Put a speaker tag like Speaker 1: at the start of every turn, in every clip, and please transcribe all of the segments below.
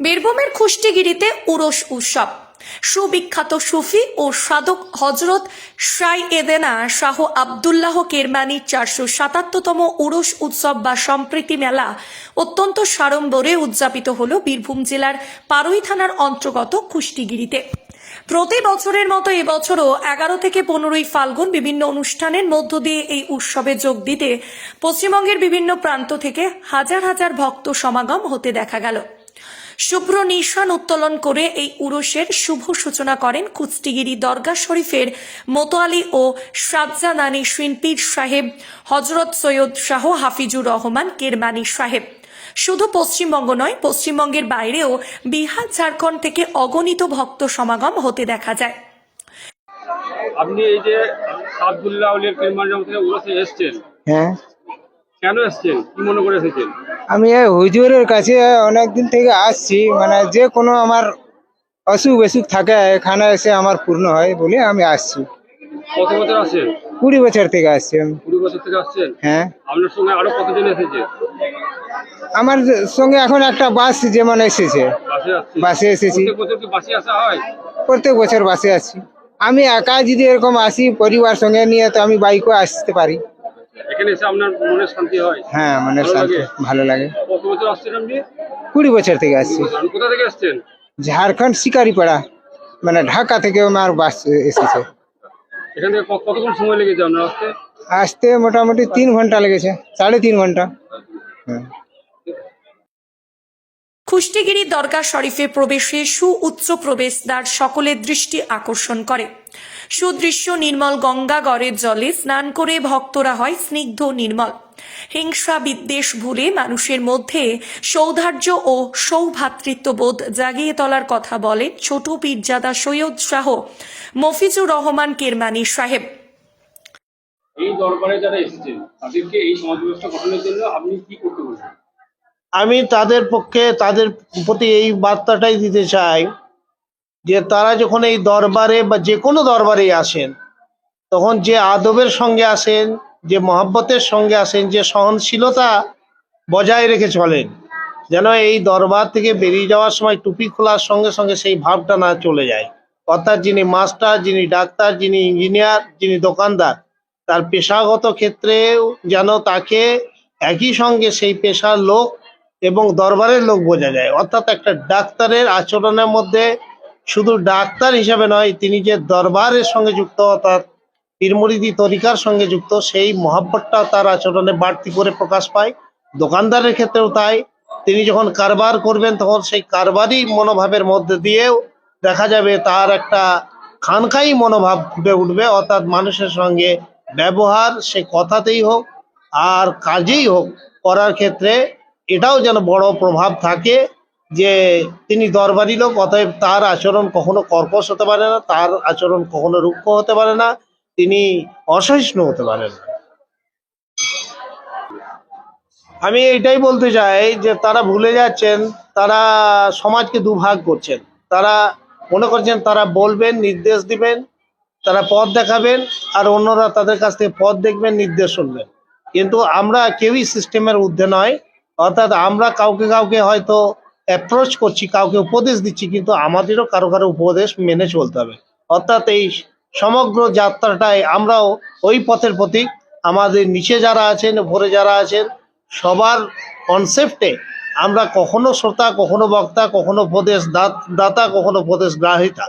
Speaker 1: বীরভূমের খুষ্টিগিরিতে উরস উৎসব। সুবিখ্যাত সুফি ও সাধক হজরত শাই এদেনা শাহ আবদুল্লাহ কেরমানির চারশো সাতাত্তরতম উরস উৎসব বা সম্প্রীতি মেলা অত্যন্ত সাড়ম্বরে উদযাপিত হল বীরভূম জেলার পারুই থানার অন্তর্গত কুষ্টিগিরিতে প্রতি বছরের মতো এবছরও এগারো থেকে পনেরোই ফাল্গুন বিভিন্ন অনুষ্ঠানের মধ্য দিয়ে এই উৎসবে যোগ দিতে পশ্চিমবঙ্গের বিভিন্ন প্রান্ত থেকে হাজার হাজার ভক্ত সমাগম হতে দেখা গেল। শুভ্র নিশান উত্তোলন করে এই উরসের শুভ সূচনা করেন কুস্তিগিরি দরগা শরীফের মোতোয়ালি ও সাজ্জাদানি শিল্পীর সাহেব হজরত সৈয়দ শাহ হাফিজুর রহমান কেরমানি সাহেব। শুধু পশ্চিমবঙ্গ নয় পশ্চিমবঙ্গের বাইরেও বিহার ঝাড়খণ্ড থেকে অগণিত ভক্ত সমাগম হতে দেখা যায়।
Speaker 2: আপনি এই যে আবদুল্লাহ কিরমান থেকে উড়ে এসছেন।
Speaker 3: হ্যাঁ।
Speaker 2: কেন এসছেন? কি মনে করে এসেছেন?
Speaker 3: আমি এই হুজুরের কাছে অনেক দিন থেকে আসছি মানে যে কোনো আমার অসুখ বিসুখ থাকে এখানে এসে আমার পূর্ণ হয় বলে আমি আসছি।
Speaker 2: কত বছর আসছেন
Speaker 3: কুড়ি বছর থেকে আসছি আমি।
Speaker 2: কুড়ি বছর থেকে আসছেন?
Speaker 3: হ্যাঁ।
Speaker 2: আপনার সঙ্গে আরও কতজন এসেছে?
Speaker 3: আমার সঙ্গে এখন একটা বাস যেমন এসেছে।
Speaker 2: বাসে
Speaker 3: এসেছি।
Speaker 2: প্রত্যেক বছর বাসে আসা
Speaker 3: প্রত্যেক বছর বাসে আসছি। আমি একা যদি এরকম আসি পরিবার সঙ্গে নিয়ে তো আমি বাইকও আসতে পারি।
Speaker 2: এখানে এসে আপনার মনে শান্তি হয়?
Speaker 3: হ্যাঁ মানে শান্তি- ভালো লাগে।
Speaker 2: কত বছর আসছেন আপনি?
Speaker 3: কুড়ি বছর থেকে আসছি।
Speaker 2: কোথা থেকে আসছেন?
Speaker 3: ঝাড়খণ্ড শিকারিপাড়া মানে ঢাকা থেকে আমার বাস এসেছে।
Speaker 2: এখান থেকে কতক্ষণ সময় লেগেছে আপনার আসতে?
Speaker 3: আসতে মোটামুটি তিন ঘণ্টা লেগেছে সাড়ে তিন ঘণ্টা। হ্যাঁ।
Speaker 1: খুষ্টিগিরি দরগা শরীফে প্রবেশে সুউচ্চ প্রবেশদ্বার সকলের দৃষ্টি আকর্ষণ করে। সুদৃশ্য নির্মল গঙ্গাগড়ের জলে স্নান করে ভক্তরা হয় স্নিগ্ধ নির্মল। হিংসা বিদ্বেষ ভুলে মানুষের মধ্যে সৌধার্য ও সৌভ্রাতৃত্ববোধ জাগিয়ে তোলার কথা বলেন ছোট পীরজাদা সৈয়দ শাহ মফিজুর রহমান কেরমানি সাহেব।
Speaker 2: এই দরবারে যারা এসেছেন তাদেরকে এই সমাজ ব্যবস্থা গঠনের জন্য আপনি কি করতে বলছেন?
Speaker 4: আমি তাদের পক্ষে তাদের প্রতি এই বার্তাটাই দিতে চাই যে তারা যখন এই দরবারে বা যে কোনো দরবারে আসেন, তখন যে আদবের সঙ্গে আসেন, যে মহাব্বতের সঙ্গে আসেন, যে সহনশীলতা বজায় রেখে চলেন, যেন এই দরবার থেকে বেরিয়ে যাওয়ার সময় টুপি খোলার সঙ্গে সঙ্গে সেই ভাবটা না চলে যায়। অর্থাৎ যিনি মাস্টার, যিনি ডাক্তার, যিনি ইঞ্জিনিয়ার, যিনি দোকানদার, তার পেশাগত ক্ষেত্রেও যেন তাকে একই সঙ্গে সেই পেশার লোক এবং দরবারের লোক বোঝা যায়। অর্থাৎ একটা ডাক্তারের আচরণের মধ্যে শুধু ডাক্তার হিসাবে নয়, তিনি যে দরবারের সঙ্গে যুক্ত অর্থাৎ পীরমুরিদি তরিকার সঙ্গে যুক্ত, সেই মহাব্বতটা তার আচরণে বাড়তি করে প্রকাশ পায়। দোকানদারের ক্ষেত্রেও তাই। তিনি যখন কারবার করবেন, তখন সেই কারবারই মনোভাবের মধ্যে দিয়েও দেখা যাবে তার একটা খানখাই মনোভাব ফুটে উঠবে। অর্থাৎ মানুষের সঙ্গে ব্যবহার সে কথাতেই হোক আর কাজেই হোক করার ক্ষেত্রে এটাও যেন বড় প্রভাব থাকে। যে তিনি দরবারি লোক, অতএব তার আচরণ কখনো কর্কশ হতে পারে না, তার আচরণ কখনো রুক্ষ হতে পারে না, তিনি অসহিষ্ণু হতে পারেন। আমি এটাই বলতে চাই যে তারা ভুলে যাচ্ছেন, তারা সমাজকে দুভাগ করছেন। তারা মনে করছেন তারা বলবেন, নির্দেশ দিবেন, তারা পথ দেখাবেন, আর অন্যরা তাদের কাছ থেকে পথ দেখবেন, নির্দেশ শুনবেন। কিন্তু আমরা কেউই সিস্টেমের ঊর্ধ্বে নয়, অর্থাৎ আমরা কাউকে কাউকে হয়তো অ্যাপ্রোচ করছি, কাউকে উপদেশ দিচ্ছি, কিন্তু আমাদেরও কারও কারও উপদেশ মেনে চলতে হবে। অর্থাৎ এই সমগ্র যাত্রাটায় আমরাও ওই পথের প্রতীক আমাদের নিচে যারা আছেন ভোরে যারা আছেন, সবার কনসেপ্টে আমরা কখনো শ্রোতা, কখনো বক্তা, কখনো উপদেশ দাতা কখনো উপদেশ গ্রাহিতা।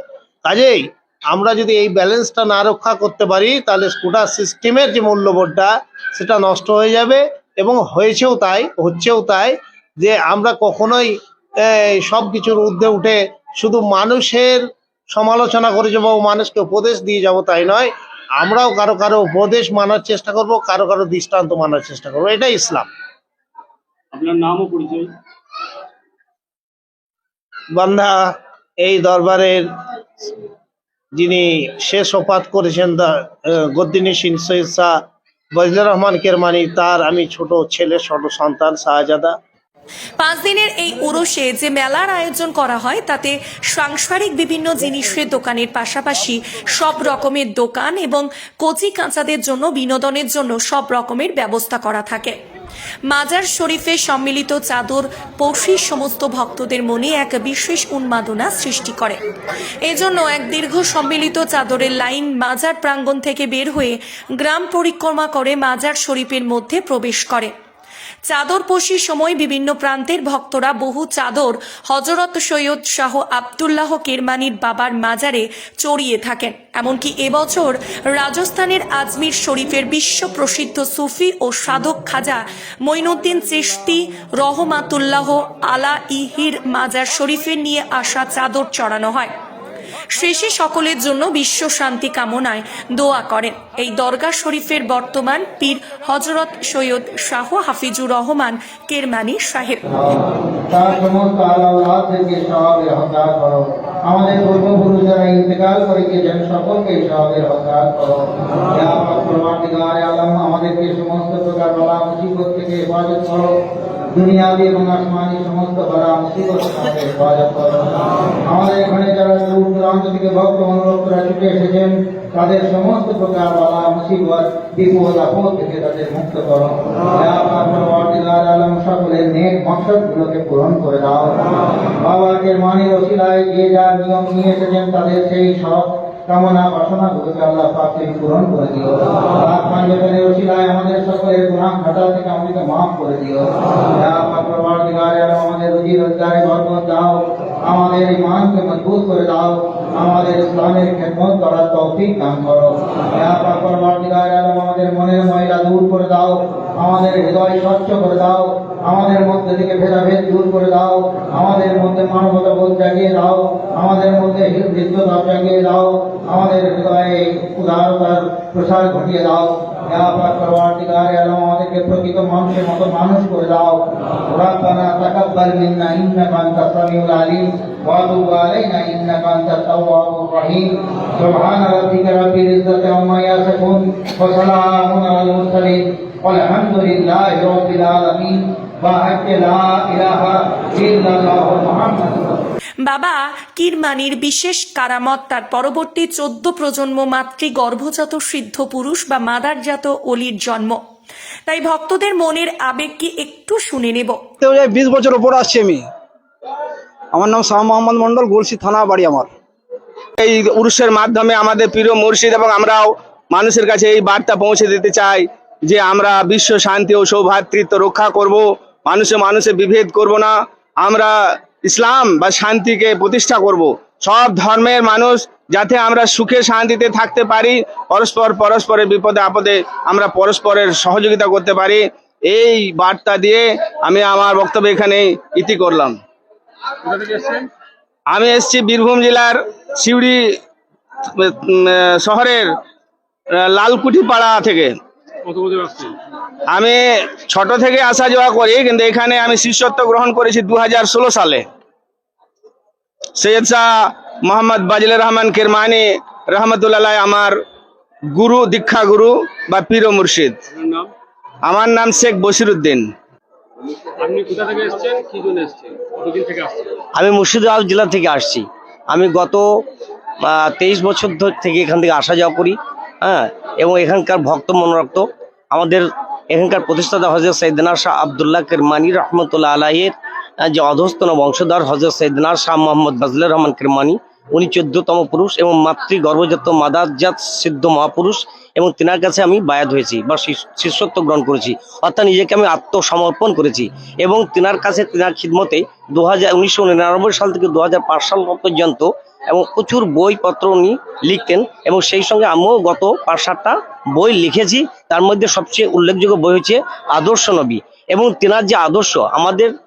Speaker 4: কাজেই আমরা যদি এই ব্যালেন্সটা না রক্ষা করতে পারি, তাহলে স্কুটার সিস্টেমের যে মূল্যবোধটা, সেটা নষ্ট হয়ে যাবে এবং হয়েছেও তাই, হচ্ছেও তাই, যে আমরা কখনোই সব কিছুর ঊর্ধ্বে উঠে শুধু মানুষের সমালোচনা করে যাব মানুষকে উপদেশ দিয়ে যাব তাই নয় আমরাও কারও কারও উপদেশ মানার চেষ্টা করব কারও কারও দৃষ্টান্ত মানার চেষ্টা করব। এটাই ইসলাম।
Speaker 2: আপনার নাম ও পরিচয়?
Speaker 4: বান্ধা এই দরবারের যিনি শেষ ওপাত করেছেন গদ্দিনী সিং সৈয়দ শাহ বজলুর রহমান কেরমানি তার আমি ছোট ছেলে ছোট সন্তান শাহজাদা।
Speaker 1: পাঁচ দিনের এই উরসে যে মেলার আয়োজন করা হয়, তাতে সাংসারিক বিভিন্ন জিনিসের দোকানের পাশাপাশি সব রকমের দোকান এবং কচি কাঁচাদের জন্য, বিনোদনের জন্য সব রকমের ব্যবস্থা করা থাকে। মাজার শরীফে সম্মিলিত চাদর পৌষি সমস্ত ভক্তদের মনে এক বিশেষ উন্মাদনা সৃষ্টি করে। এজন্য এক দীর্ঘ সম্মিলিত চাদরের লাইন মাজার প্রাঙ্গণ থেকে বের হয়ে গ্রাম পরিক্রমা করে মাজার শরীফের মধ্যে প্রবেশ করে। চাদর পশির সময় বিভিন্ন প্রান্তের ভক্তরা বহু চাদর হজরত সৈয়দ শাহ আবদুল্লাহ কেরমানির বাবার মাজারে চড়িয়ে থাকেন। এমনকি এবছর রাজস্থানের আজমির শরীফের বিশ্ব প্রসিদ্ধ সুফি ও সাধক খাজা মঈনুদ্দিন চিশতি রহমাতুল্লাহ আলা ইহির মাজার শরীফের নিয়ে আসা চাদর চড়ানো হয়। শেষে সকলের জন্য বিশ্ব শান্তি কামনায় দোয়া করেন। এই দরগা শরীফের বর্তমান পীর হজরত সৈয়দ শাহ হাফিজুর রহমান কেরমানি সাহেব।
Speaker 5: আমাদের সকলকে করো। আমাদেরকে সমস্ত প্রকার বলা থেকে হেফাজত করো। দুনিয়াবি এবং আসমানি সমস্ত বলা মুসিবত থেকে হেফাজত করো। আমাদের এখানে যারা দূর দূরান্ত থেকে ভক্ত অনুরক্তরা ছুটে এসেছেন, তাদের সমস্ত প্রকার বলা, মুসিবত, বিপদ, আপদ থেকে তাদের মুক্ত করো। আলম, সকলের নেক মকসদগুলোকে পূরণ করে দাও। বাবাকে মানের ওসিলায় যে যার নিয়ম নিয়ে এসেছেন, তাদের সেই সব কামনা বাসনাগুলোকে আল্লাহ পাক তুমি পূরণ করে দিও। পাক পাঞ্জতনের ওসিলায় আমাদের সকলের গুনাহ খাতা থেকে আমাদেরকে মাফ করে দিও। ইয়া পাক পরমার্থিকারে আলম আমাদের রুজি রোজগারে বরকত দাও। আমাদের ইমানকে মজবুত করে দাও। আমাদের ইসলামের খেদমত করার তৌফিক দান করো। ইয়া পাক পরমার্থিকারে আলম আমাদের মনের ময়লা দূর করে দাও। আমাদের হৃদয় স্বচ্ছ করে দাও। আমাদের মধ্যে থেকে ভেদাভেদ দূর করে দাও। আমাদের মধ্যে মানবতা প্রসার ঘটিয়ে দাও ইয়াপাক পরওয়ারদিগার আলম আমাদেরকে প্রকৃত মানুষের মতো মানুষ করে দাও রাব্বানা তাকাব্বাল মিন্না ইন্নাকা আনতাস সামিউল আলিম ওয়া তুব আলাইনা ইন্নাকা আনতাত তাওয়াবুর রহিম সুবহান রাব্বিকা রাব্বিল ইজ্জাতি আম্মা ইয়াসিফুন ওয়া সালামুন আলাল মুরসালিন আলহামদুলিল্লাহি রাব্বিল আলামিন ওয়া হাক্কা লা ইলাহা ইল্লাল্লাহু মুহাম্মাদুর রাসূল
Speaker 1: বাবা, কিরমানির বিশেষ কারামত তার পরবর্তী চোদ্দ প্রজন্ম মাতৃ গর্ভজাত সিদ্ধ পুরুষ বা মাদারজাত অলির জন্ম। তাই ভক্তদের মনের আবেগ কি একটু শুনে নেব।
Speaker 6: বিশ বছর ওপর আসছি আমি। আমার নাম শাহ মোহাম্মদ মন্ডল গলসি থানা বাড়ি আমার।
Speaker 7: এই উরুষের মাধ্যমে আমাদের প্রিয় মুর্শিদ এবং আমরাও মানুষের কাছে এই বার্তা পৌঁছে দিতে চাই যে আমরা বিশ্ব শান্তি ও সৌভাতৃত্ব রক্ষা করব, মানুষে মানুষে বিভেদ করব না। আমরা ইসলাম বা শান্তিকে প্রতিষ্ঠা করব। সব ধর্মের মানুষ যাতে আমরা সুখে শান্তিতে থাকতে পারি পরস্পর পরস্পরের বিপদে আপদে আমরা পরস্পরের সহযোগিতা করতে পারি। এই বার্তা দিয়ে আমি আমার বক্তব্য এখানে ইতি করলাম। আমি এসেছি বীরভূম জেলার সিউড়ি শহরের আহ, লালকুঠি পাড়া থেকে। আমি ছোট থেকে আসা যাওয়া করি কিন্তু এখানে আমি শিষ্যত্ব গ্রহণ করেছি দু হাজার ষোলো সালে। সৈয়দ শাহ মোহাম্মদ বাজিল রহমান কেরমানি রহমতুল্লাহ আমার গুরু দীক্ষা গুরু বা পীর মুর্শিদ। আমার নাম শেখ বসিরুদ্দিন
Speaker 8: আমি মুর্শিদাবাদ জেলা থেকে আসছি। আমি গত তেইশ বছর থেকে এখান থেকে আসা যাওয়া করি হ্যাঁ এবং এখানকার ভক্ত মনোরক্ত। আমাদের এখানকার প্রতিষ্ঠাতা হজরত সৈয়দনা শাহ আবদুল্লাহ কেরমানি রহমতুল্লাহ আলাহের যে অধস্তন বংশধর হজরত সৈয়দনা শাহ মোহাম্মদ বাজলুর রহমান কেরমানি, উনি চোদ্দতম পুরুষ এবং মাতৃ গর্ভজাত মাদাজাত সিদ্ধ মহাপুরুষ এবং তেনার কাছে আমি বায়াত হয়েছি বা শিষ- শিষ্যত্ব গ্রহণ করেছি। অর্থাৎ নিজেকে আমি আত্মসমর্পণ করেছি এবং তেনার কাছে তেনার খিদমতে দু হাজার সাল থেকে দু হাজার পাঁচ সাল পর্যন্ত এবং প্রচুর বইপত্র উনি লিখতেন এবং সেই সঙ্গে আমিও গত পাঁচ সাতটা বই লিখেছি। তার মধ্যে সবচেয়ে উল্লেখযোগ্য বই হচ্ছে আদর্শ নবী এবং তেনার যে আদর্শ আমাদের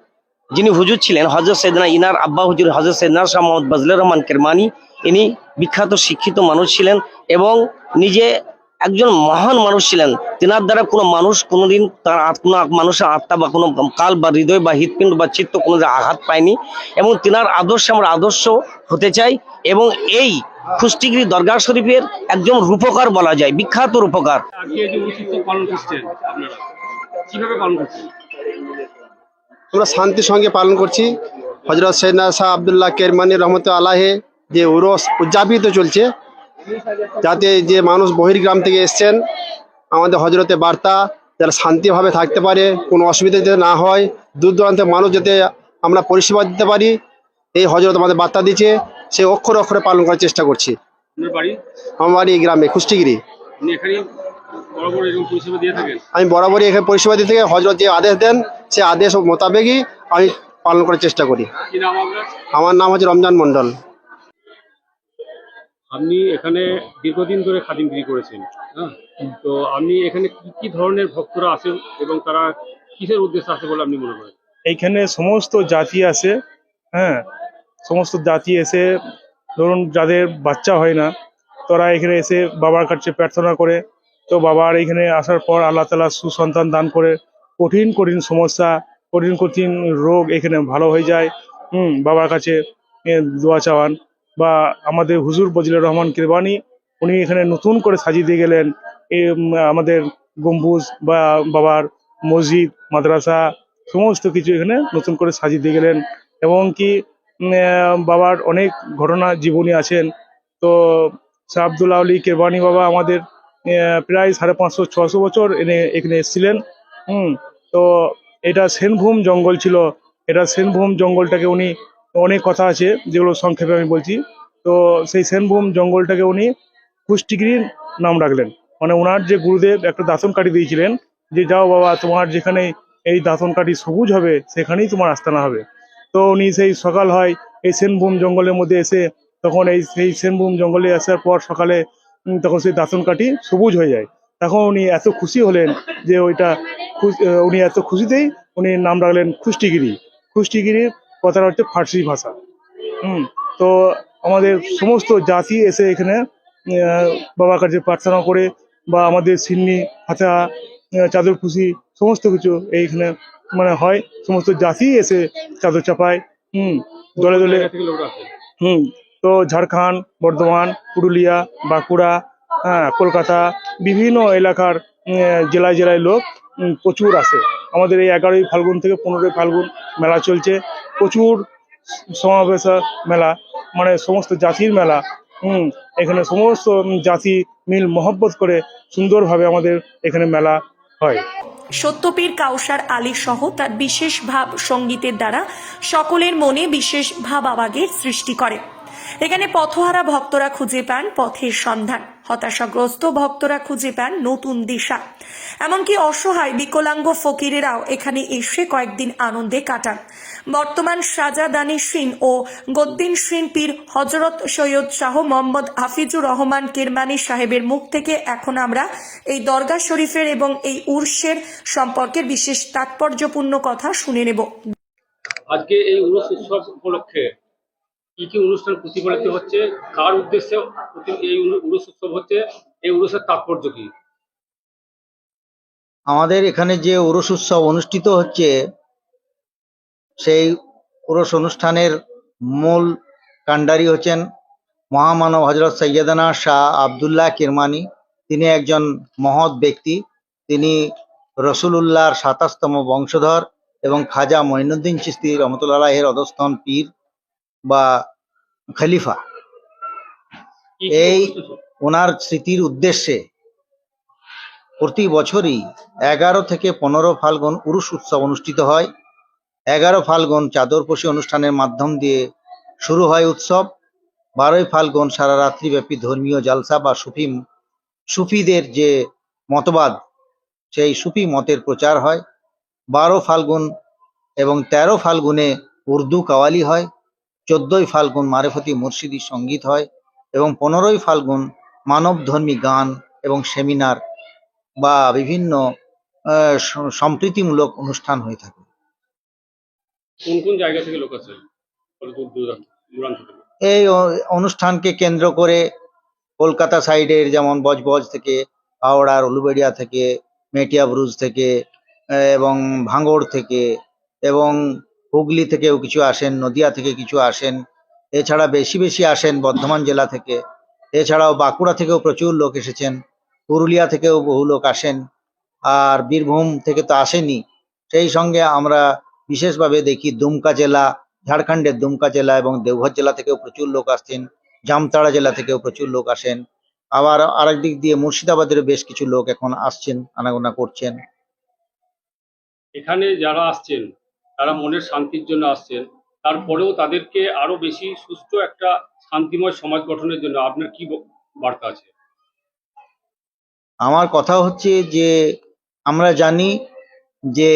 Speaker 8: যিনি হুজুর ছিলেন হজরত সৈদনা ইনার আব্বা হুজুর হজরত সৈদনা শাহ মোহাম্মদ বাজলুর রহমান কেরমানি, ইনি বিখ্যাত শিক্ষিত মানুষ ছিলেন এবং নিজে একজন মহান মানুষ ছিলেন। তেনার দ্বারা কোনো মানুষ কোনোদিন তার কোনো মানুষের আত্মা বা কোনো কাল বা হৃদয় বা হৃৎপিণ্ড বা চিত্ত কোনো আঘাত পায়নি এবং তেনার আদর্শে আমরা আদর্শ হতে চাই এবং এই খুষ্টিগিরি দরগা শরীফের একজন রূপকার বলা যায়, বিখ্যাত রূপকার।
Speaker 2: কীভাবে
Speaker 6: আমরা শান্তির সঙ্গে পালন করছি। হজরত সৈয়দনা শাহ আবদুল্লাহ কেরমানি রহমত আলাহে যে উরস উদযাপিত চলছে যাতে যে মানুষ বহির্গ্রাম থেকে এসছেন আমাদের হজরতে বার্তা যারা শান্তিভাবে থাকতে পারে কোনো অসুবিধা যাতে না হয় দূর দূরান্তের মানুষ যাতে আমরা পরিষেবা দিতে পারি এই হজরত আমাদের বার্তা দিচ্ছে সেই অক্ষরে অক্ষরে পালন করার চেষ্টা করছি। আমার বাড়ি এই গ্রামে কুষ্টিগিরি। আমি বরাবরই এখানে পরিষেবা দিতে থেকে হজরত যে আদেশ দেন সে আদেশ মোতাবেকই আমি পালন করার চেষ্টা করি।
Speaker 2: কি নাম আপনার?
Speaker 6: আমার নাম হচ্ছে রমজান মন্ডল
Speaker 2: আপনি এখানে দীর্ঘদিন ধরে খাদিমগিরি করেছেন হ্যাঁ? তো আপনি এখানে কি কি ধরনের ভক্তরা আসেন এবং তারা কিসের উদ্দেশ্যে আসে বলে আপনি মনে করেন?
Speaker 9: এইখানে সমস্ত জাতি আছে হ্যাঁ? সমস্ত জাতি এসে ধরুন যাদের বাচ্চা হয় না তারা এখানে এসে বাবার কাছে প্রার্থনা করে তো বাবার এখানে আসার পর আল্লাহ তালা সুসন্তান দান করে কঠিন কঠিন সমস্যা, কঠিন কঠিন রোগ এখানে ভালো হয়ে যায়। হুম, বাবার কাছে দোয়া চাওয়ান। বা আমাদের হুজুর বজলুর রহমান কিরবানি, উনি এখানে নতুন করে সাজিয়ে দিয়ে গেলেন। আমাদের গম্বুজ বা বাবার মসজিদ, মাদ্রাসা, সমস্ত কিছু এখানে নতুন করে সাজিয়ে দিয়ে গেলেন। এবং কি বাবার অনেক ঘটনা জীবনী আছেন। তো শাহ আবদুল্লাহ আলী কেরবানি বাবা আমাদের প্রায় সাড়ে পাঁচশো, ছশো বছর এনে, এখানে এসেছিলেন। হুম, তো এটা সেনভূম জঙ্গল ছিল। এটা সেনভূম জঙ্গলটাকে উনি, অনেক কথা আছে যেগুলো সংক্ষেপে আমি বলছি। তো সেই সেনভূম জঙ্গলটাকে উনি কুষ্টিগিরির নাম রাখলেন। মানে ওনার যে গুরুদেব একটা দাঁতন কাঠি দিয়েছিলেন যে, যাও বাবা, তোমার যেখানে এই দাঁতন কাঠি সবুজ হবে, সেখানেই তোমার আস্তানা হবে। তো উনি সেই সকাল হয়, এই সেনভূম জঙ্গলের মধ্যে এসে, তখন এই, সেই সেনভূম জঙ্গলে আসার পর সকালে তখন সেই দাঁতন কাঠি সবুজ হয়ে যায়। তখন উনি এত খুশি হলেন যে ওইটা উনি এত খুশিতেই উনি নাম রাখলেন খুষ্টিগিরি। খুষ্টিগিরির কথাটা হচ্ছে ফার্সি ভাষা। হুম তো আমাদের সমস্ত জাতি এসে এখানে বাবার কাছে প্রার্থনা করে বা আমাদের সিন্নি হাতা চাদর খুশি সমস্ত কিছু এইখানে মানে হয়। সমস্ত জাতি এসে চাদর চাপায়। হুম দলে দলে হুম তো ঝাড়খণ্ড, বর্ধমান, পুরুলিয়া, বাঁকুড়া হ্যাঁ কলকাতা বিভিন্ন এলাকার জেলায় জেলায় লোক প্রচুর আসে। আমাদের এই এগারোই ফাল্গুন থেকে পনেরোই ফাল্গুন মেলা চলছে। প্রচুর সমাবেশ মেলা মানে সমস্ত জাতির মেলা, হুম, এখানে সমস্ত জাতি মিল মহব্বত করে সুন্দরভাবে আমাদের এখানে মেলা হয়।
Speaker 1: সত্যপীর কাউসার আলী সহ তার বিশেষ ভাব সঙ্গীতের দ্বারা সকলের মনে বিশেষ ভাব আবেগের সৃষ্টি করে। এখানে পথহারা ভক্তরা খুঁজে পান পথের সন্ধান। হতাশাগ্রস্ত ভক্তরা খুঁজে পান নতুন দিশা। এমনকি অসহায় বিকলাঙ্গ ফকিরেরাও এখানে এসে কয়েকদিন আনন্দে কাটান। বর্তমান সাজাদানি সিন ও গদ্দিন সিন পীর হজরত সৈয়দ শাহ মোহাম্মদ হাফিজুর রহমান কেরমানি সাহেবের মুখ থেকে এখন আমরা এই দরগা শরীফের এবং এই উর্সের সম্পর্কের বিশেষ তাৎপর্যপূর্ণ কথা শুনে নেব।
Speaker 2: আজকে এই উরুস উৎসব উপলক্ষে কি কি অনুষ্ঠান প্রতিফলিত হচ্ছে? কার উদ্দেশ্যে এই উরু- উরুস উৎসব হচ্ছে? এই উরুসের তাৎপর্য কি?
Speaker 10: আমাদের এখানে যে ওরস উৎসব অনুষ্ঠিত হচ্ছে, সেই ওরস অনুষ্ঠানের মূল কাণ্ডারি হচ্ছেন মহামানব হজরত সৈয়দানা শাহ আবদুল্লাহ কিরমানি। তিনি একজন মহৎ ব্যক্তি। তিনি রসুলুল্লাহর সাতাশতম বংশধর এবং খাজা মঈনুদ্দিন চিস্তি রহমতুল্লাহ এর অধস্থন পীর। বা খলিফা। এই ওনার স্মৃতির উদ্দেশ্যে প্রতি বছরই এগারো থেকে পনেরো ফাল্গুন উরুষ উৎসব অনুষ্ঠিত হয়। এগারো ফাল্গুন চাদরপোষী অনুষ্ঠানের মাধ্যম দিয়ে শুরু হয় উৎসব। বারোই ফাল্গুন সারা রাত্রিব্যাপী ধর্মীয় জালসা বা সুফি সুফিদের যে মতবাদ সেই সুফি মতের প্রচার হয়। বারো ফাল্গুন এবং তেরো ফাল্গুনে উর্দু কাওয়ালি হয়। চোদ্দই ফাল্গুন মারেফতি মুর্শিদি সংগীত হয় এবং পনেরোই ফাল্গুন মানবধর্মী গান এবং সেমিনার বা বিভিন্ন সম্প্রীতিমূলক অনুষ্ঠান হয়ে থাকে।
Speaker 2: কোন কোন জায়গা থেকে লোক
Speaker 10: এই অনুষ্ঠানকে কেন্দ্র করে কলকাতা সাইডের যেমন বজবজ থেকে হাওড়ার উলুবেড়িয়া থেকে মেটিয়া ব্রুজ থেকে এবং ভাঙড় থেকে এবং হুগলি থেকেও কিছু আসেন, নদিয়া থেকে কিছু আসেন, এছাড়া বেশি বেশি আসেন বর্ধমান জেলা থেকে। এছাড়াও বাঁকুড়া থেকেও প্রচুর লোক এসেছেন, পুরুলিয়া থেকেও বহু লোক আসেন, আর বীরভূম থেকে তো আসেনি। সেই সঙ্গে আমরা বিশেষভাবে দেখি দুমকা জেলা, ঝাড়খণ্ডের দুমকা জেলা এবং দেওঘর জেলা থেকেও প্রচুর লোক আসছেন, জামতাড়া জেলা থেকেও প্রচুর লোক আসেন। আবার আরেক দিক দিয়ে মুর্শিদাবাদেরও বেশ কিছু লোক এখন আসছেন, আনাগোনা করছেন।
Speaker 2: এখানে যারা আসছেন তারা মনের শান্তির জন্য আসছেন। তারপরেও তাদেরকে আরও বেশি সুস্থ একটা শান্তিময় সমাজ গঠনের জন্য আপনার কি বার্তা আছে?
Speaker 10: আমার কথা হচ্ছে যে, আমরা জানি যে,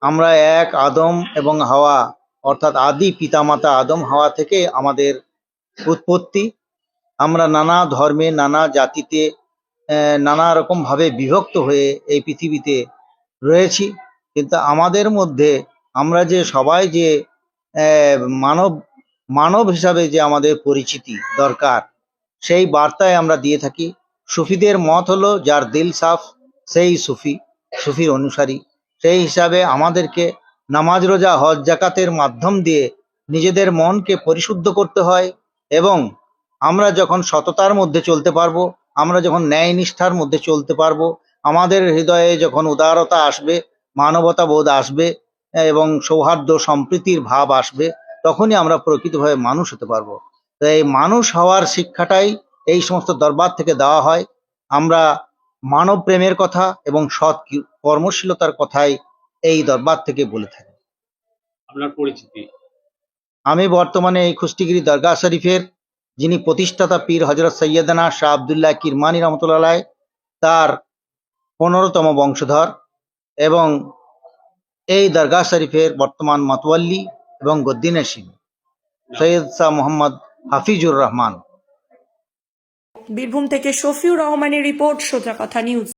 Speaker 10: আমরা এক আদম এবং হাওয়া, অর্থাৎ আদি পিতামাতা আদম হাওয়া থেকে আমাদের উৎপত্তি। আমরা নানা ধর্মে, নানা জাতিতে নানা রকম ভাবে বিভক্ত হয়ে এই পৃথিবীতে রয়েছি। কিন্তু আমাদের মধ্যে আমরা যে সবাই যে মানব মানব হিসাবে যে আমাদের পরিচিতি দরকার, সেই বার্তায় আমরা দিয়ে থাকি। সুফিদের মত হলো, যার দিল সাফ, সেই সুফি, সুফির অনুসারী। সেই হিসাবে আমাদেরকে নামাজ, রোজা, হজ, জাকাতের মাধ্যম দিয়ে নিজেদের মনকে পরিশুদ্ধ করতে হয় এবং আমরা যখন সততার মধ্যে চলতে পারব, আমরা যখন ন্যায় নিষ্ঠার মধ্যে চলতে পারব, আমাদের হৃদয়ে যখন উদারতা আসবে মানবতা বোধ আসবে এবং সৌহার্দ্য সম্প্রীতির ভাব আসবে তখনই আমরা প্রকৃতভাবে মানুষ হতে পারব। তো এই মানুষ হওয়ার শিক্ষাটাই এই সমস্ত দরবার থেকে দেওয়া হয়। আমরা মানব প্রেমের কথা এবং সৎ কর্মশীলতার কথাই এই দরবার থেকে বলে থাকি।
Speaker 2: আপনার পরিচিতি?
Speaker 10: আমি বর্তমানে এই খুস্টিগিরি দরগা শরীফের যিনি প্রতিষ্ঠাতা পীর হজরত সৈয়দনা শাহ আবদুল্লাহ কিরমানি রহমতুল্লাহ তার পনেরোতম বংশধর এবং এই দরগাহ শরীফের বর্তমান মতওয়াল্লি এবং গদ্দিনের সিং সৈয়দ শাহ মোহাম্মদ হাফিজুর রহমান।
Speaker 1: বীরভূম থেকে শফিউর রহমানের রিপোর্ট, সোজা কথা নিউজ।